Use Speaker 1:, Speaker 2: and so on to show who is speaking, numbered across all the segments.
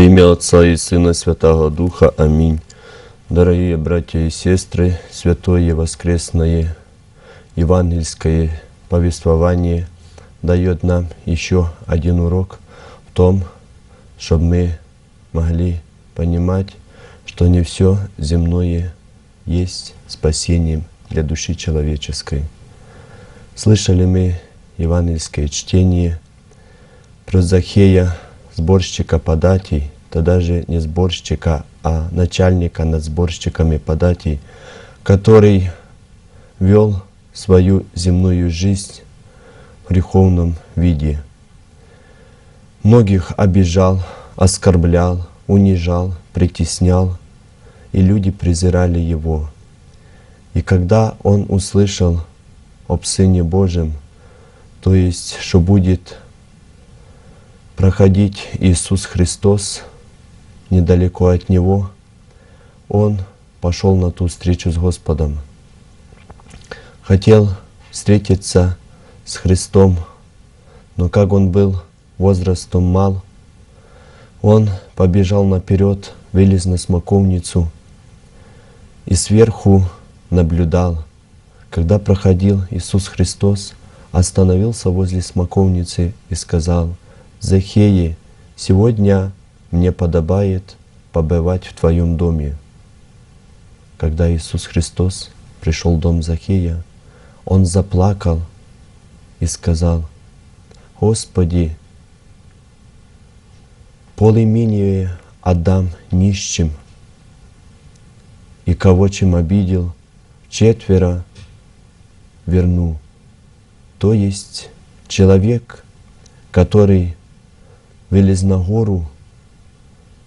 Speaker 1: Имя Отца и Сына Святого Духа. Аминь. Дорогие братья и сестры, святое воскресное евангельское повествование дает нам еще один урок в том, чтобы мы могли понимать, что не все земное есть спасением для души человеческой. Слышали мы евангельское чтение про Захея, сборщика податей, то даже не сборщика, а начальника над сборщиками податей, который вел свою земную жизнь в греховном виде. Многих обижал, оскорблял, унижал, притеснял, и люди презирали его. И когда он услышал об Сыне Божьем, то есть, что будет проходить Иисус Христос недалеко от Него, Он пошел на ту встречу с Господом. Хотел встретиться с Христом, но как Он был возрастом мал, Он побежал наперед, вылез на смоковницу и сверху наблюдал, когда проходил Иисус Христос, остановился возле смоковницы и сказал – Захеи, сегодня мне подобает побывать в Твоем доме. Когда Иисус Христос пришел в дом Захея, Он заплакал и сказал, Господи, полименее отдам нищим, и кого чем обидел, четверо верну. То есть человек, который вылез на гору,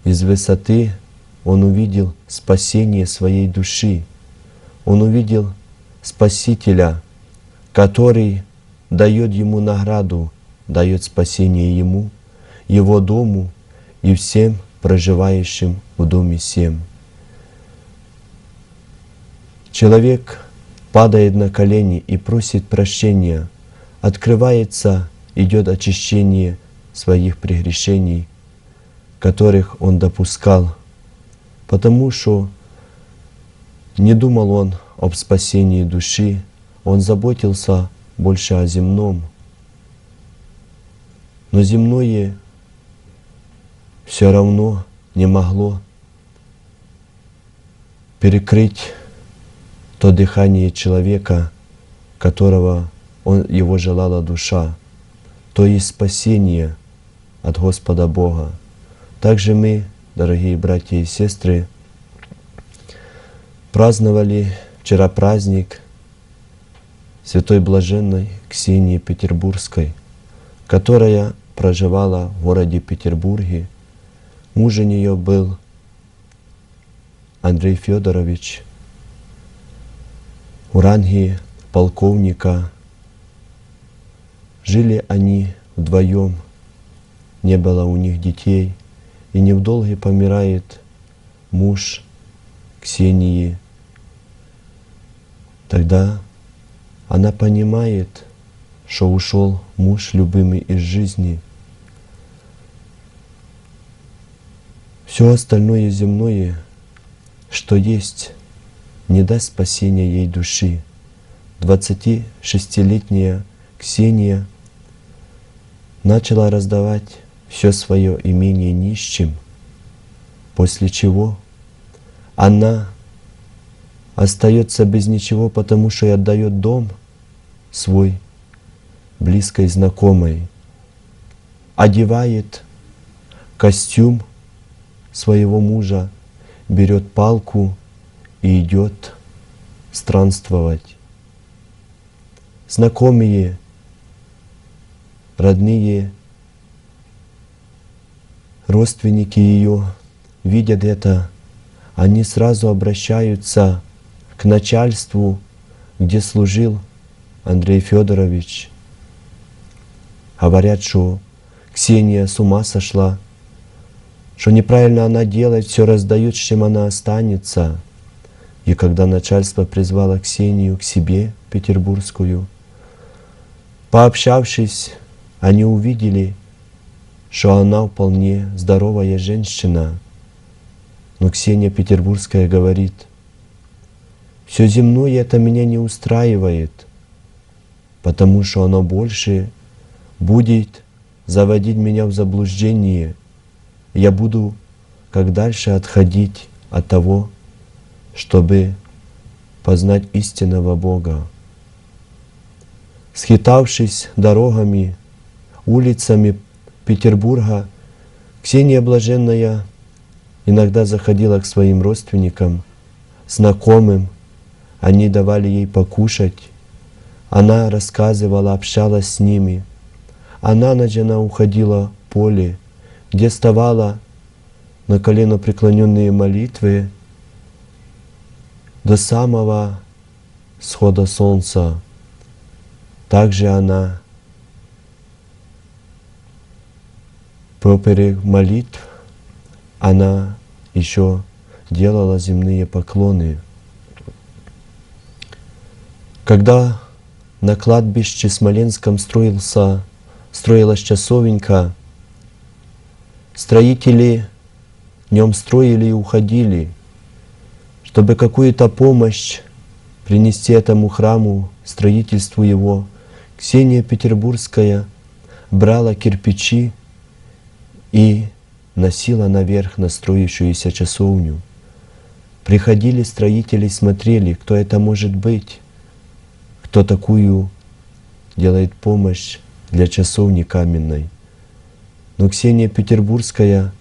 Speaker 1: из высоты он увидел спасение своей души. Он увидел Спасителя, который дает ему награду, дает спасение ему, его дому и всем проживающим в доме всем. Человек падает на колени и просит прощения, открывается, идет очищение – своих прегрешений, которых он допускал, потому что не думал он об спасении души, он заботился больше о земном. Но земное все равно не могло перекрыть то дыхание человека, которого он, его желала душа, то есть спасение – от Господа Бога. Также мы, дорогие братья и сестры, праздновали вчера праздник Святой Блаженной Ксении Петербургской, которая проживала в городе Петербурге. Муж у нее был Андрей Федорович, в ранге полковника. Жили они вдвоем не было у них детей, и не вдолге помирает муж Ксении. Тогда она понимает, что ушел муж любимый из жизни. Все остальное земное, что есть, не даст спасения ей души. 26-летняя Ксения начала раздавать все свое имение нищим, после чего она остается без ничего, потому что и отдает дом свой близкой знакомой, одевает костюм своего мужа, берет палку и идет странствовать. Знакомые, родные родственники ее видят это, они сразу обращаются к начальству, где служил Андрей Федорович. Говорят, что Ксения с ума сошла, что неправильно она делает, все раздает, с чем она останется. И когда начальство призвало Ксению к себе, петербургскую, пообщавшись, они увидели, что она вполне здоровая женщина. Но Ксения Петербургская говорит, все земное это меня не устраивает, потому что оно больше будет заводить меня в заблуждение. Я буду как дальше отходить от того, чтобы познать истинного Бога. Схитавшись дорогами, улицами Петербурга, Ксения Блаженная иногда заходила к своим родственникам, знакомым, они давали ей покушать, она рассказывала, общалась с ними, а на ночь она уходила в поле, где вставала на колено преклоненные молитвы до самого схода солнца. Также она поперек молитв, она еще делала земные поклоны. Когда на кладбище Смоленском строился, строилась часовенька, строители днем строили и уходили, чтобы какую-то помощь принести этому храму, строительству его. Ксения Петербургская брала кирпичи и носила наверх на строящуюся часовню. Приходили строители, смотрели, кто это может быть, кто такую делает помощь для часовни каменной. Но Ксения Петербургская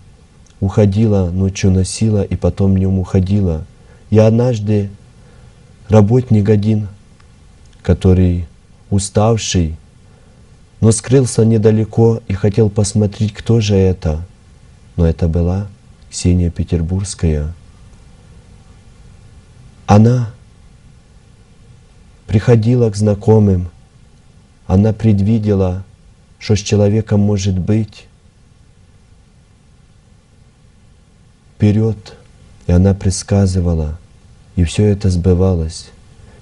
Speaker 1: уходила, ночью носила и потом днем уходила. И однажды работник один, который уставший, но скрылся недалеко и хотел посмотреть, кто же это. Но это была Ксения Петербургская. Она приходила к знакомым, она предвидела, что с человеком может быть, вперед, и она предсказывала, и все это сбывалось.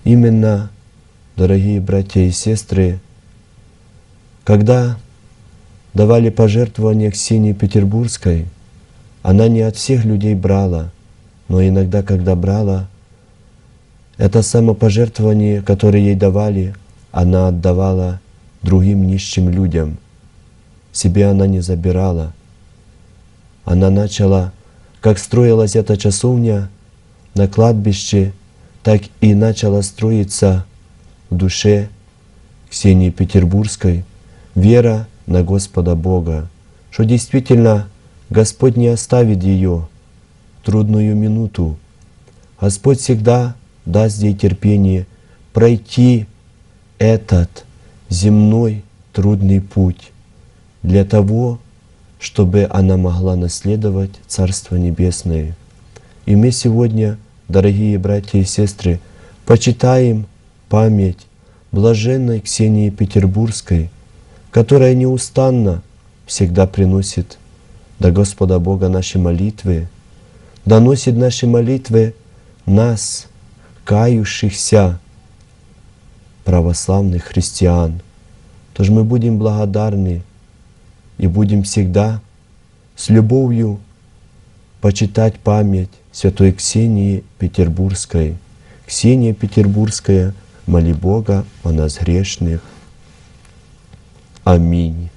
Speaker 1: Именно, дорогие братья и сестры, когда давали пожертвования Ксении Петербургской, она не от всех людей брала, но иногда, когда брала, это самопожертвование, которое ей давали, она отдавала другим нищим людям. Себе она не забирала. Она начала, как строилась эта часовня на кладбище, так и начала строиться в душе Ксении Петербургской вера на Господа Бога, что действительно Господь не оставит ее трудную минуту. Господь всегда даст ей терпение пройти этот земной трудный путь для того, чтобы она могла наследовать Царство Небесное. И мы сегодня, дорогие братья и сестры, почитаем память блаженной Ксении Петербургской, которая неустанно всегда приносит до Господа Бога наши молитвы, доносит наши молитвы нас, кающихся православных христиан. Тоже мы будем благодарны и будем всегда с любовью почитать память святой Ксении Петербургской. Ксения Петербургская, моли Бога о нас грешных. Аминь.